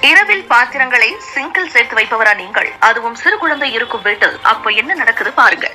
இரவில் பாத்திரங்களை சிங்கில் சேர்த்து வைப்பவரா நீங்கள்? அதுவும் சிறு குழந்தை இருக்கும் வீட்டில். அப்ப என்ன நடக்குது பாருங்க.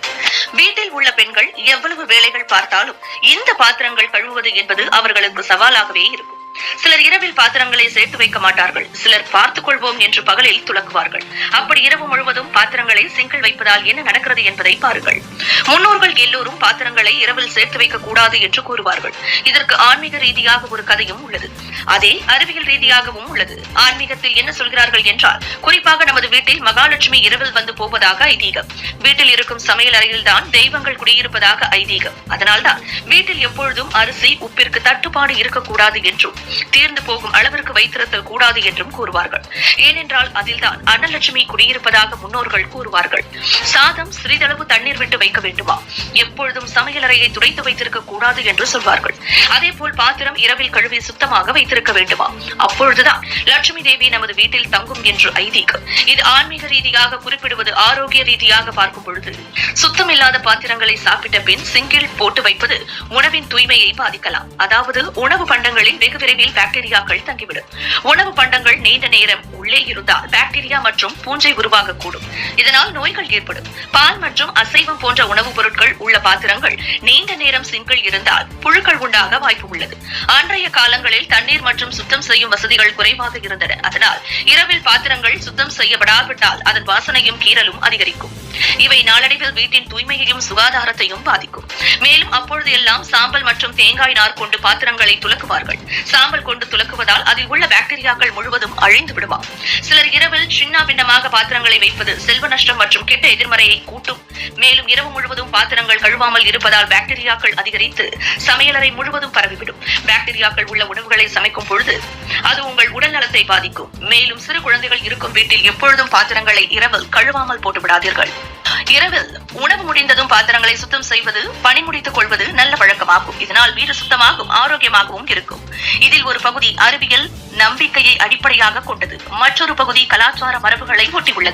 வீட்டில் உள்ள பெண்கள் எவ்வளவு வேலைகள் பார்த்தாலும் இந்த பாத்திரங்கள் கழுவுவது என்பது அவர்களுக்கு சவாலாகவே இருக்கும். சிலர் இரவில் பாத்திரங்களை சேர்த்து வைக்க மாட்டார்கள். சிலர் பார்த்துக் கொள்வோம் என்று பகலில் துலக்குவார்கள். அப்படி இரவு முழுவதும் பாத்திரங்களை சிங்கிள் வைப்பதால் என்ன நடக்கிறது என்பதை பாருங்கள். முன்னோர்கள் எல்லோரும் பாத்திரங்களை இரவில் சேர்த்து வைக்க கூடாது என்று கூறுவார்கள். இதற்கு ஆன்மீக ரீதியாக ஒரு கதையும் உள்ளது. அதே அறிவியல் ரீதியாகவும் உள்ளது. ஆன்மீகத்தில் என்ன சொல்கிறார்கள் என்றால் குறிப்பாக நமது வீட்டில் மகாலட்சுமி இரவில் வந்து போவதாக ஐதீகம். வீட்டில் இருக்கும் சமையல் அறையில் தான் தெய்வங்கள் குடியிருப்பதாக ஐதீகம். அதனால்தான் வீட்டில் எப்பொழுதும் அரிசி உப்பிற்கு தட்டுப்பாடு இருக்கக்கூடாது என்றும் தீர்ந்து போகும் அளவிற்கு வைத்திருத்தல் கூடாது என்றும் கூறுவார்கள். ஏனென்றால் அதில்தான் அன்னலட்சுமி குடியிருப்பதாக முன்னோர்கள் கூறுவார்கள். சாதம் சிறிதளவு தண்ணீர் விட்டு வைக்க வேண்டுமா? எப்பொழுதும் சமையலறையை துடைத்து வைத்திருக்க கூடாது என்று சொல்வார்கள். அதே போல் பாத்திரம் இரவில் கழுவி சுத்தமாக வைத்திருக்க வேண்டுமா? அப்பொழுதுதான் லட்சுமி தேவி நமது வீட்டில் தங்கும் என்று ஐதீகம். இது ஆன்மீக ரீதியாக குறிப்பிடுவது ஆரோக்கிய ரீதியாக பார்க்கும் பொழுது சுத்தமில்லாத பாத்திரங்களை சாப்பிட்ட பின் சிங்கில் போட்டு வைப்பது உணவின் தூய்மையை பாதிக்கலாம். அதாவது உணவு பண்டங்களில் வெகு விரைவில் பாக்டீரியாக்கள் தங்கிவிடும். உணவு பண்டங்கள் நீண்ட நேரம் உள்ளே இருந்தால் பாக்டீரியா மற்றும் பூஞ்சை உருவாகக்கூடும். இதனால் நோய்கள் ஏற்படும். பால் மற்றும் அசைவம் போன்ற உணவுப் பொருட்கள் உள்ள பாத்திரங்கள் நீண்ட நேரம் சிங்கில் இருந்தால் புழுக்கள் உண்டாக வாய்ப்பு உள்ளது. அன்றைய காலங்களில் தண்ணீர் மற்றும் சுத்தம் செய்யும் வசதிகள் குறைவாக இருந்தன. அதனால் இரவில் பாத்திரங்கள் சுத்தம் செய்யப்படாவிட்டால் அதன் வாசனையும் கீறலும் அதிகரிக்கும். இவை நாளடைவில் வீட்டின் தூய்மையையும் சுகாதாரத்தையும் பாதிக்கும். மேலும் அப்பொழுது எல்லாம் சாம்பல் மற்றும் தேங்காய் நார் கொண்டு பாத்திரங்களை துலக்குவார்கள். சாம்பல் கொண்டு துலக்குவதால் அதில் உள்ள பாக்டீரியாக்கள் முழுவதும் அழிந்து விடுமா சிலர் இரவில் சின்னாபின்னமாக பாத்திரங்களை வைப்பது செல்வ நஷ்டம் மற்றும் கெட்ட எதிர்மறையை கூட்டும். மேலும் இரவு முழுவதும் பாத்திரங்கள் கழுவாமல் இருப்பதால் பாக்டீரியாக்கள் அதிகரித்து சமையலறை முழுவதும் பரவிவிடும். பாக்டீரியாக்கள் உள்ள உணவுகளை சமைக்கும் பொழுது அது உங்கள் உடல் நலத்தை பாதிக்கும். மேலும் சிறு குழந்தைகள் இருக்கும் வீட்டில் எப்பொழுதும் பாத்திரங்களை இரவு கழுவாமல் போட்டு விடாதீர்கள் இரவில் உணவு முடிந்ததும் பாத்திரங்களை சுத்தம் செய்வது பணி முடித்துக் கொள்வது நல்ல பழக்கமாகும். இதனால் வீடு சுத்தமாகவும் ஆரோக்கியமாகவும் இருக்கும். இதில் ஒரு பகுதி அறிவியல் நம்பிக்கையை அடிப்படையாக கொண்டது. மற்றொரு பகுதி கலாச்சார மரபுகளை ஒட்டியுள்ளது.